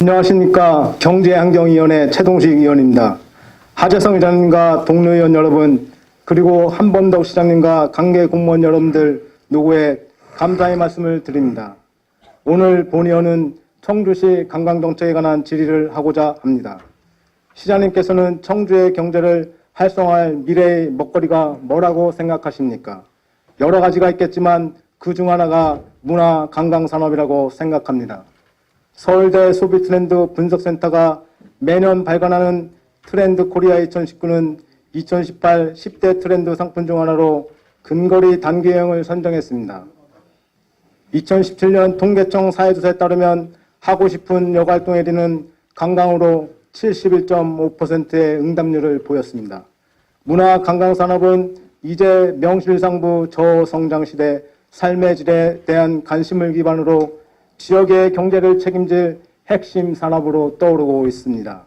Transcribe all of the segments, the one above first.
안녕하십니까 경제환경위원회 최동식 의원입니다. 하재성 의장님과 동료 의원 여러분 그리고 한범덕 시장님과 관계 공무원 여러분들 노고에 감사의 말씀을 드립니다. 오늘 본의원은 청주시 관광정책에 관한 질의를 하고자 합니다. 시장님께서는 청주의 경제를 활성화할 미래의 먹거리가 뭐라고 생각하십니까? 여러 가지가 있겠지만 그 중 하나가 문화 관광 산업이라고 생각합니다. 서울대 소비 트렌드 분석센터가 매년 발간하는 트렌드 코리아 2019는 2018 10대 트렌드 상품 중 하나로 근거리 단기 여행을 선정했습니다. 2017년 통계청 사회조사에 따르면 하고 싶은 여가활동 1위는 관광으로 71.5%의 응답률을 보였습니다. 문화 관광 산업은 이제 명실상부 저성장 시대 삶의 질에 대한 관심을 기반으로 지역의 경제를 책임질 핵심 산업으로 떠오르고 있습니다.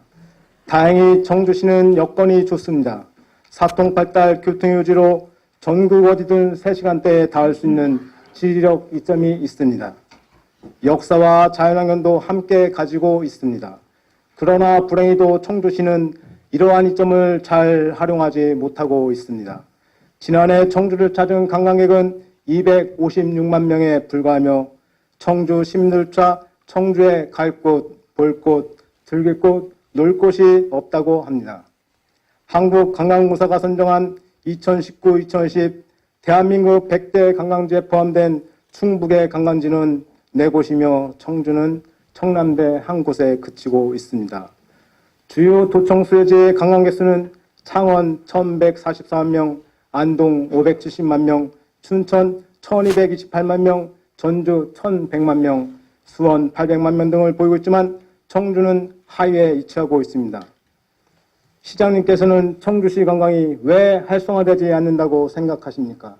다행히 청주시는 여건이 좋습니다. 사통팔달 교통유지로 전국 어디든 3시간대에 닿을 수 있는 지리력 이점이 있습니다. 역사와 자연환경도 함께 가지고 있습니다. 그러나 불행히도 청주시는 이러한 이점을 잘 활용하지 못하고 있습니다. 지난해 청주를 찾은 관광객은 256만 명에 불과하며 청주 심들차 청주에 갈 곳, 볼 곳, 즐길 곳, 놀 곳이 없다고 합니다. 한국관광공사가 선정한 2019-2020 대한민국 100대 관광지에 포함된 충북의 관광지는 네 곳이며 청주는 청남대 한 곳에 그치고 있습니다. 주요 도청 수혜지의 관광객 수는 창원 1144만 명, 안동 570만 명, 춘천 1228만 명, 전주 1100만 명, 수원 800만 명 등을 보이고 있지만 청주는 하위에 위치하고 있습니다. 시장님께서는 청주시 관광이 왜 활성화되지 않는다고 생각하십니까?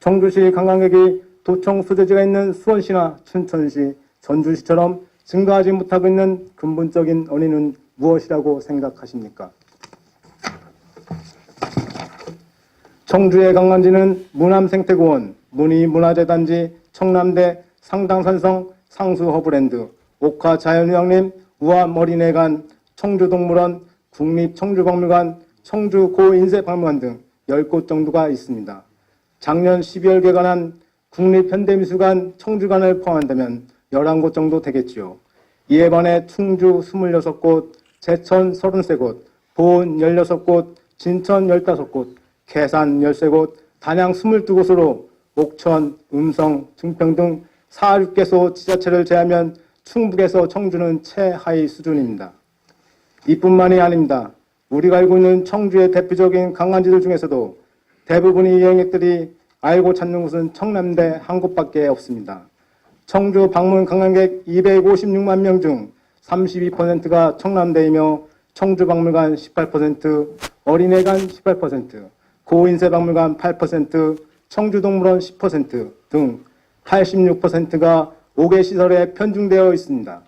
청주시 관광객이 도청 수제지가 있는 수원시나 춘천시, 전주시처럼 증가하지 못하고 있는 근본적인 원인은 무엇이라고 생각하십니까? 청주의 관광지는 문암생태공원, 문희문화재단지, 청남대, 상당산성, 상수허브랜드, 옥화자연휴양림, 우암어린회관, 청주동물원, 국립청주박물관, 청주고인쇄박물관 등 10곳 정도가 있습니다. 작년 12월 개관한 국립현대미술관 청주관을 포함한다면 11곳 정도 되겠지요. 이에 반해 충주 26곳, 제천 33곳, 보은 16곳, 진천 15곳, 계산 13곳, 단양 22곳으로 옥천, 음성, 증평 등 46개소 지자체를 제하면 충북에서 청주는 최하위 수준입니다. 이뿐만이 아닙니다. 우리가 알고 있는 청주의 대표적인 관광지들 중에서도 대부분의 여행객들이 알고 찾는 곳은 청남대 한 곳밖에 없습니다. 청주 방문 관광객 256만 명 중 32%가 청남대이며 청주 박물관 18%, 어린애관 18%, 고인쇄박물관 8%, 청주동물원 10%등 86%가 5개 시설에 편중되어 있습니다.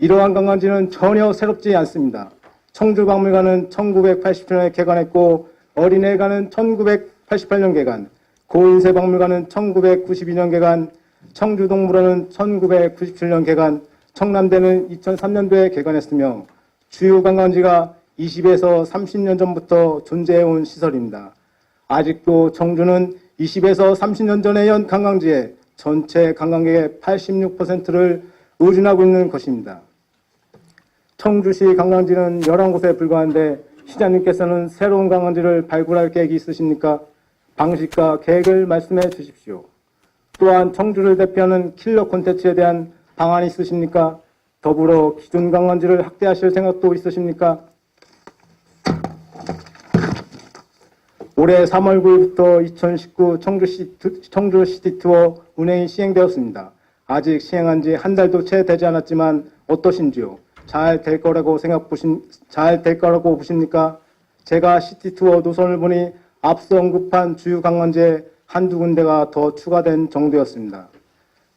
이러한 관광지는 전혀 새롭지 않습니다. 청주박물관은 1980년에 개관했고 어린애관은 1988년 개관, 고인쇄박물관은 1992년 개관, 청주동물원은 1997년 개관, 청남대는 2003년도에 개관했으며 주요 관광지가 20에서 30년 전부터 존재해온 시설입니다. 아직도 청주는 20에서 30년 전에 연 관광지의 전체 관광객의 86%를 의존하고 있는 것입니다. 청주시 관광지는 11곳에 불과한데 시장님께서는 새로운 관광지를 발굴할 계획이 있으십니까? 방식과 계획을 말씀해 주십시오. 또한 청주를 대표하는 킬러 콘텐츠에 대한 방안이 있으십니까? 더불어 기존 관광지를 확대하실 생각도 있으십니까? 올해 3월 9일부터 2019 청주시, 청주시티 투어 운행이 시행되었습니다. 아직 시행한 지 한 달도 채 되지 않았지만 어떠신지요? 잘 될 거라고 생각 보신, 잘 될 거라고 보십니까? 제가 시티 투어 노선을 보니 앞서 언급한 주요 관광지에 한두 군데가 더 추가된 정도였습니다.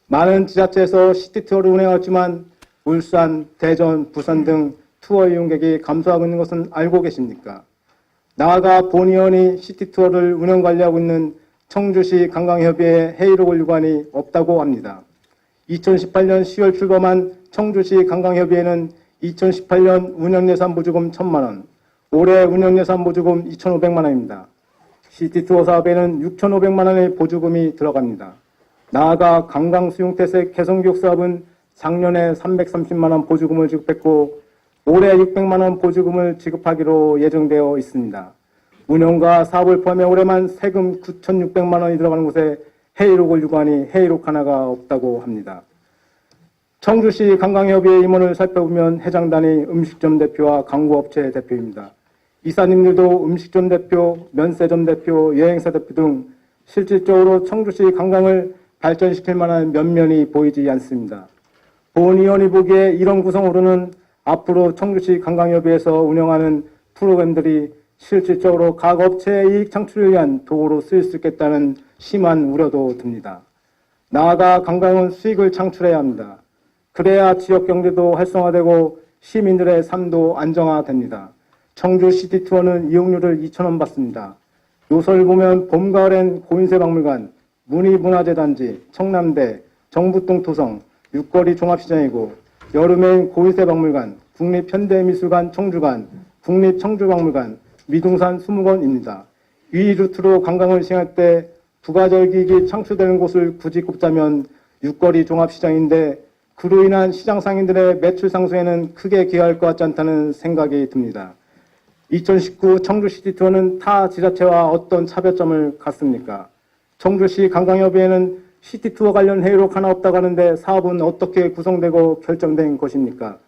많은 지자체에서 시티 투어를 운행하지만 울산, 대전, 부산 등 투어 이용객이 감소하고 있는 것은 알고 계십니까? 나아가 본의원이 시티투어를 운영 관리하고 있는 청주시 관광협의회 회의록 올리관이 없다고 합니다. 2018년 10월 출범한 청주시 관광협의회는 2018년 운영예산 보조금 1천만 원, 올해 운영예산 보조금 2,500만 원입니다. 시티투어 사업에는 6,500만 원의 보조금이 들어갑니다. 나아가 관광 수용태색 개성교육 사업은 작년에 330만 원 보조금을 지급했고 올해 600만 원 보조금을 지급하기로 예정되어 있습니다. 운영과 사업을 포함해 올해만 세금 9,600만 원이 들어가는 곳에 회의록을 유관이 회의록 하나가 없다고 합니다. 청주시 관광협의회 임원을 살펴보면 회장단이 음식점 대표와 광고업체 대표입니다. 이사님들도 음식점 대표, 면세점 대표, 여행사 대표 등 실질적으로 청주시 관광을 발전시킬 만한 면면이 보이지 않습니다. 본 의원이 보기에 이런 구성으로는 앞으로 청주시 관광협의회에서 운영하는 프로그램들이 실질적으로 각 업체의 이익 창출을 위한 도구로 쓰일 수 있겠다는 심한 우려도 듭니다. 나아가 관광은 수익을 창출해야 합니다. 그래야 지역 경제도 활성화되고 시민들의 삶도 안정화됩니다. 청주 시티 투어는 이용료를 2,000원 받습니다. 요설 보면 봄, 가을엔 고인세 박물관, 문희문화재단지, 청남대, 정부동 토성, 육거리 종합시장이고 여름엔 고인세 박물관, 국립현대미술관 청주관, 국립청주박물관, 미동산 수목원입니다. 위 루트로 관광을 시행할 때 부가절 기익이 창출되는 곳을 굳이 꼽자면 육거리 종합시장인데 그로 인한 시장 상인들의 매출 상승에는 크게 기여할 것 같지 않다는 생각이 듭니다. 2019 청주시티 투어는 타 지자체와 어떤 차별점을 갖습니까? 청주시 관광협의회는 시티 투어 관련 회의록 하나 없다고 하는데 사업은 어떻게 구성되고 결정된 것입니까?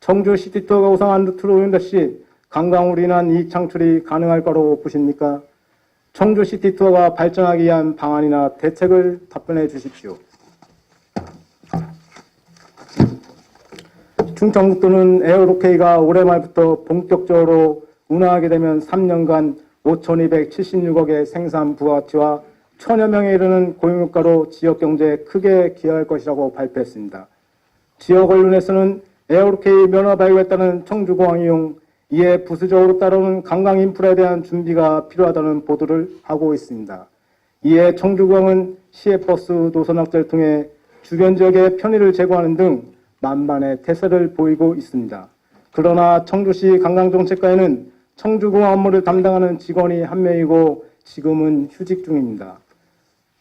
청주 시티 투어가 우상한 루트로 운영될 시 관광으로 인한 이익 창출이 가능할 거라고 보십니까? 청주 시티 투어가 발전하기 위한 방안이나 대책을 답변해 주십시오. 충청북도는 에어로케이가 올해 말부터 본격적으로 운항하게 되면 3년간 5,276억의 생산 부가가치와 천여 명에 이르는 고용효과로 지역 경제에 크게 기여할 것이라고 발표했습니다. 지역 언론에서는 에어로케이 면허 발급했다는 청주공항 이용, 이에 부수적으로 따르는 관광 인프라에 대한 준비가 필요하다는 보도를 하고 있습니다. 이에 청주공항은 시외버스 노선 확대를 통해 주변 지역에 편의를 제공하는 등 만반의 태세를 보이고 있습니다. 그러나 청주시 관광정책과에는 청주공항 업무를 담당하는 직원이 한 명이고 지금은 휴직 중입니다.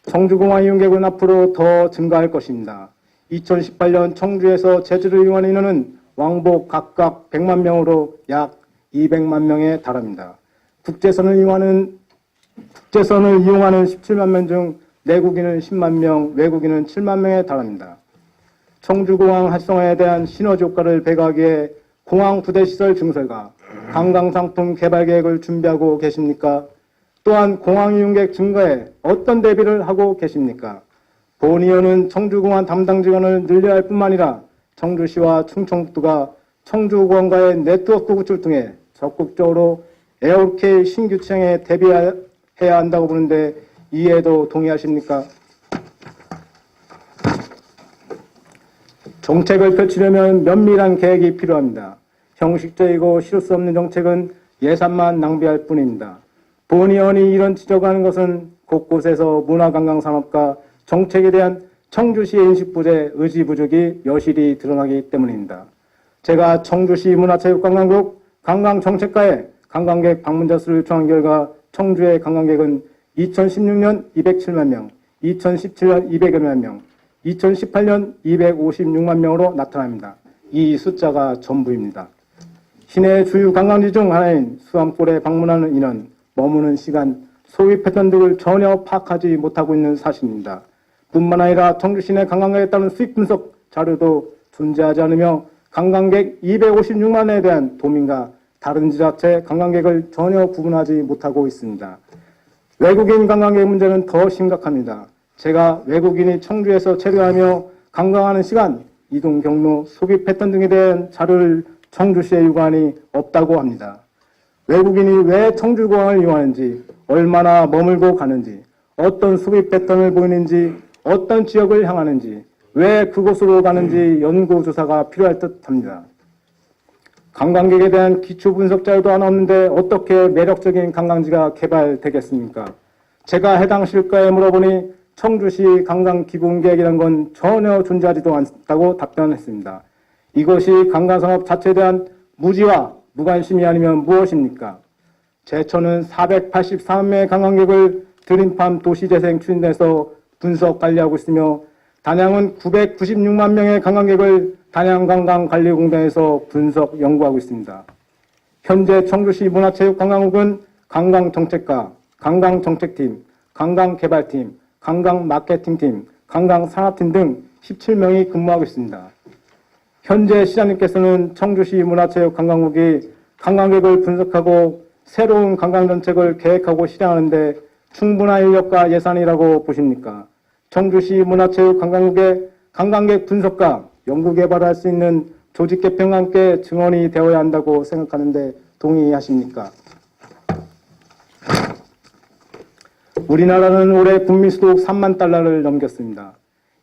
청주공항 이용객은 앞으로 더 증가할 것입니다. 2018년 청주에서 제주를 이용한 인원은 왕복 각각 100만 명으로 약 200만 명에 달합니다. 국제선을 이용하는 국제선을 이용하는 17만 명 중 내국인은 10만 명, 외국인은 7만 명에 달합니다. 청주공항 활성화에 대한 시너지 효과를 배가하기 위해 공항 부대 시설 증설과 관광 상품 개발 계획을 준비하고 계십니까? 또한 공항 이용객 증가에 어떤 대비를 하고 계십니까? 본 의원은 청주공항 담당 직원을 늘려야 할 뿐만 아니라 청주시와 충청북도가 청주공항과의 네트워크 구축을 통해 적극적으로 에어케이 신규 취향에 대비해야 한다고 보는데 이에도 동의하십니까? 정책을 펼치려면 면밀한 계획이 필요합니다. 형식적이고 실을 수 없는 정책은 예산만 낭비할 뿐입니다. 본 의원이 이런 지적을 하는 것은 곳곳에서 문화관광 산업과 정책에 대한 청주시의 인식 부재, 의지 부족이 여실히 드러나기 때문입니다. 제가 청주시 문화체육관광국 관광정책과에 관광객 방문자 수를 요청한 결과 청주의 관광객은 2016년 207만 명, 2017년 200여만 명, 2018년 256만 명으로 나타납니다. 이 숫자가 전부입니다. 시내 주요 관광지 중 하나인 수암골에 방문하는 인원, 머무는 시간, 소비 패턴 등을 전혀 파악하지 못하고 있는 사실입니다. 뿐만 아니라 청주 시내 관광객에 따른 수익 분석 자료도 존재하지 않으며 관광객 256만에 대한 도민과 다른 지자체 관광객을 전혀 구분하지 못하고 있습니다. 외국인 관광객 문제는 더 심각합니다. 제가 외국인이 청주에서 체류하며 관광하는 시간, 이동 경로, 소비 패턴 등에 대한 자료를 청주시에 유관이 없다고 합니다. 외국인이 왜 청주공항을 이용하는지, 얼마나 머물고 가는지, 어떤 소비 패턴을 보이는지, 어떤 지역을 향하는지, 왜 그곳으로 가는지 연구 조사가 필요할 듯 합니다. 관광객에 대한 기초 분석 자료도 하나 없는데 어떻게 매력적인 관광지가 개발되겠습니까? 제가 해당 실과에 물어보니 청주시 관광 기본 계획이라는 건 전혀 존재하지도 않다고 답변했습니다. 이것이 관광 산업 자체에 대한 무지와 무관심이 아니면 무엇입니까? 제천은 483명의 관광객을 드림팜 도시재생 추진해서 분석 관리하고 있으며 단양은 996만 명의 관광객을 단양관광관리공단에서 분석 연구하고 있습니다. 현재 청주시 문화체육관광국은 관광정책과 관광정책팀, 관광개발팀, 관광마케팅팀, 관광산업팀 등 17명이 근무하고 있습니다. 현재 시장님께서는 청주시 문화체육관광국이 관광객을 분석하고 새로운 관광 정책을 계획하고 실행하는데 충분한 인력과 예산이라고 보십니까? 청주시 문화체육관광국의 관광객 분석과 연구 개발을 할수 있는 조직 개편과 함께 증언이 되어야 한다고 생각하는데 동의하십니까? 우리나라는 올해 국민소득 3만 달러를 넘겼습니다.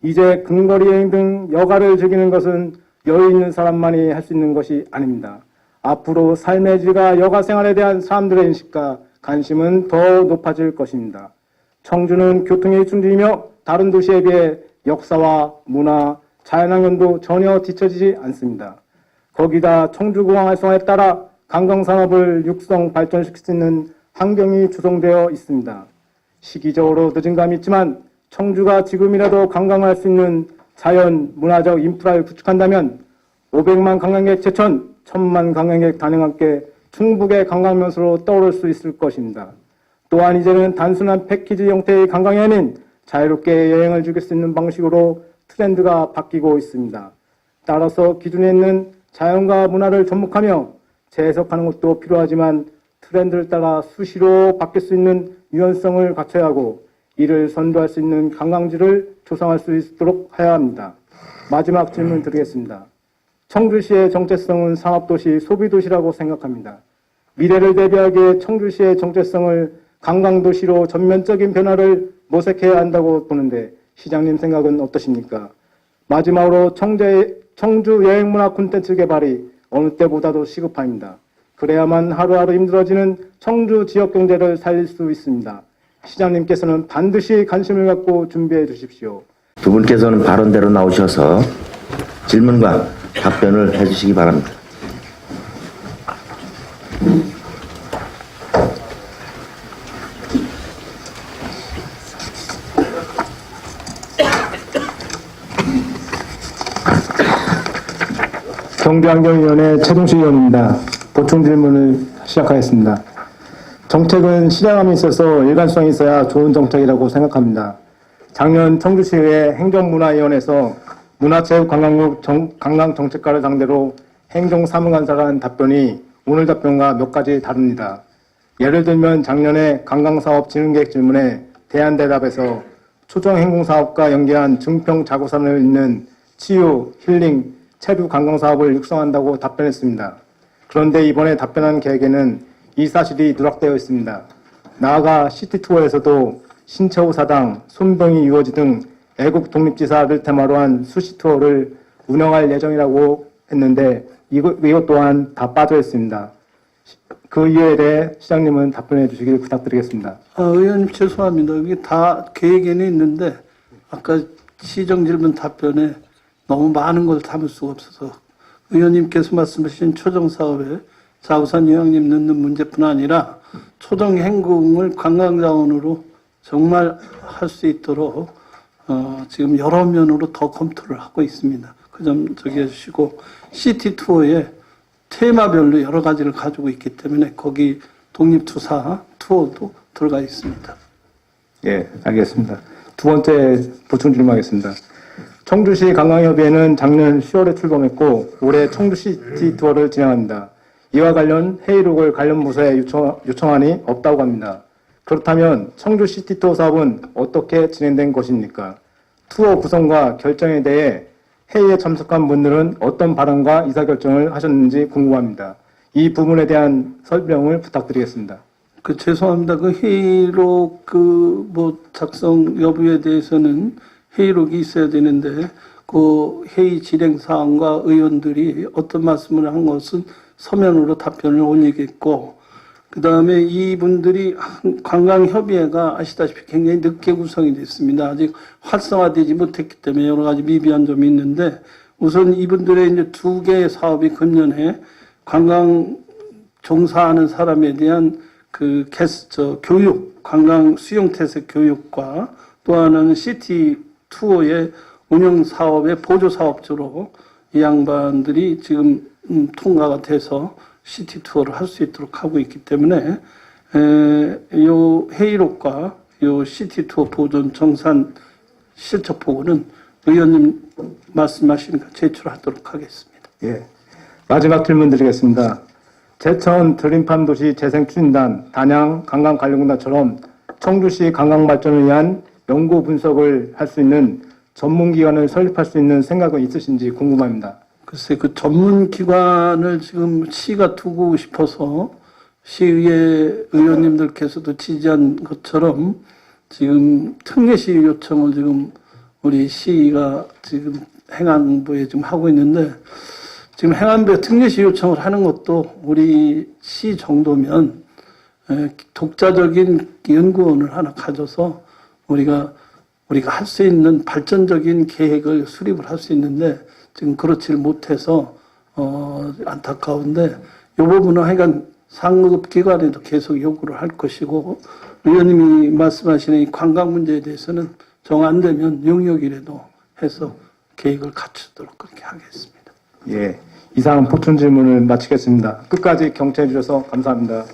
이제 근거리 여행 등 여가를 즐기는 것은 여유 있는 사람만이 할 수 있는 것이 아닙니다. 앞으로 삶의 질과 여가 생활에 대한 사람들의 인식과 관심은 더 높아질 것입니다. 청주는 교통의 중심이며 다른 도시에 비해 역사와 문화, 자연환경도 전혀 뒤처지지 않습니다. 거기다 청주공항 활성화에 따라 관광산업을 육성 발전시킬 수 있는 환경이 조성되어 있습니다. 시기적으로 늦은 감이 있지만 청주가 지금이라도 관광할 수 있는 자연, 문화적 인프라를 구축한다면 500만 관광객 제천, 1000만 관광객 단양과 함께 충북의 관광 명소로 떠오를 수 있을 것입니다. 또한 이제는 단순한 패키지 형태의 관광이 아닌 자유롭게 여행을 즐길 수 있는 방식으로 트렌드가 바뀌고 있습니다. 따라서 기존에 있는 자연과 문화를 접목하며 재해석하는 것도 필요하지만 트렌드를 따라 수시로 바뀔 수 있는 유연성을 갖춰야 하고 이를 선도할 수 있는 관광지를 조성할 수 있도록 해야 합니다. 마지막 질문 드리겠습니다. 청주시의 정체성은 산업도시, 소비도시라고 생각합니다. 미래를 대비하기에 청주시의 정체성을 관광도시로 전면적인 변화를 모색해야 한다고 보는데 시장님 생각은 어떠십니까? 마지막으로 청제, 청주 여행문화 콘텐츠 개발이 어느 때보다도 시급합니다. 그래야만 하루하루 힘들어지는 청주 지역 경제를 살릴 수 있습니다. 시장님께서는 반드시 관심을 갖고 준비해 주십시오. 두 분께서는 발언대로 나오셔서 질문과 답변을 해주시기 바랍니다. 경제환경위원회 최동식 의원입니다. 보충 질문을 시작하겠습니다. 정책은 실행함에 있어서 일관성이 있어야 좋은 정책이라고 생각합니다. 작년 청주시의회 행정문화위원회에서 문화체육관광국 정- 관광정책과를 상대로 행정사무관사가 한 답변이 오늘 답변과 몇 가지 다릅니다. 예를 들면 작년에 관광사업 진흥계획 질문에 대안대답에서 초정행공사업과 연계한 증평 자구산을 잇는 치유, 힐링, 체류 관광사업을 육성한다고 답변했습니다. 그런데 이번에 답변한 계획에는 이 사실이 누락되어 있습니다. 나아가 시티투어에서도 신체호 사당, 손병희 유어지 등 애국 독립지사를 테마로 한 수시 투어를 운영할 예정이라고 했는데 이것, 또한 다 빠져 있습니다. 그 이유에 대해 시장님은 답변해 주시길 부탁드리겠습니다. 아, 의원님 죄송합니다. 이게 다 계획에는 있는데 아까 시정 질문 답변에 너무 많은 걸 담을 수가 없어서 의원님께서 말씀하신 초정 사업에 자우산 요양림 넣는 문제뿐 아니라 초정 행궁을 관광자원으로 정말 할 수 있도록 어, 지금 여러 면으로 더 검토를 하고 있습니다. 그 점 저기 해 주시고 시티 투어에 테마별로 여러 가지를 가지고 있기 때문에 거기 독립투사 투어도 들어가 있습니다. 예, 알겠습니다. 두 번째 보충 질문하겠습니다. 청주시 관광협의회는 작년 10월에 출범했고 올해 청주시티 투어를 진행합니다. 이와 관련 회의록을 관련 부서에 요청, 요청안이 없다고 합니다. 그렇다면 청주 시티 투어 사업은 어떻게 진행된 것입니까? 투어 구성과 결정에 대해 회의에 참석한 분들은 어떤 발언과 의사결정을 하셨는지 궁금합니다. 이 부분에 대한 설명을 부탁드리겠습니다. 그 죄송합니다. 그 회의록 그 뭐 작성 여부에 대해서는 회의록이 있어야 되는데 그 회의 진행 사항과 의원들이 어떤 말씀을 한 것은 서면으로 답변을 올리겠고 그 다음에 이분들이 한- 관광협의회가 아시다시피 굉장히 늦게 구성이 됐습니다. 아직 활성화되지 못했기 때문에 여러 가지 미비한 점이 있는데 우선 이분들의 이제 두 개의 사업이 금년에 관광 종사하는 사람에 대한 그 게스, 저 교육, 관광 수용 태세 교육과 또 하나는 시티 투어의 운영 사업의 보조 사업주로 이 양반들이 지금 음, 통과가 돼서 시티 투어를 할 수 있도록 하고 있기 때문에 에, 요 회의록과 요 시티 투어 보존 정산 실적 보고는 의원님 말씀하시니까 제출하도록 하겠습니다. 예. 마지막 질문 드리겠습니다. 제천 드림팜 도시 재생 추진단, 단양 관광관리공단처럼 청주시 관광 발전을 위한 연구 분석을 할 수 있는 전문 기관을 설립할 수 있는 생각은 있으신지 궁금합니다. 글쎄 그 전문 기관을 지금 시가 두고 싶어서 시의회 의원님들께서도 지지한 것처럼 지금 특례시 요청을 지금 우리 시가 지금 행안부에 지금 하고 있는데 지금 행안부에 특례시 요청을 하는 것도 우리 시 정도면 에, 독자적인 연구원을 하나 가져서 우리가 우리가 할 수 있는 발전적인 계획을 수립을 할 수 있는데 지금 그렇지를 못해서 어 안타까운데 이 부분은 하여간 상급 기관에도 계속 요구를 할 것이고 의원님이 말씀하시는 이 관광 문제에 대해서는 정 안 되면 용역이라도 해서 계획을 갖추도록 그렇게 하겠습니다. 예. 이상 보충 질문을 마치겠습니다. 끝까지 경청해 주셔서 감사합니다.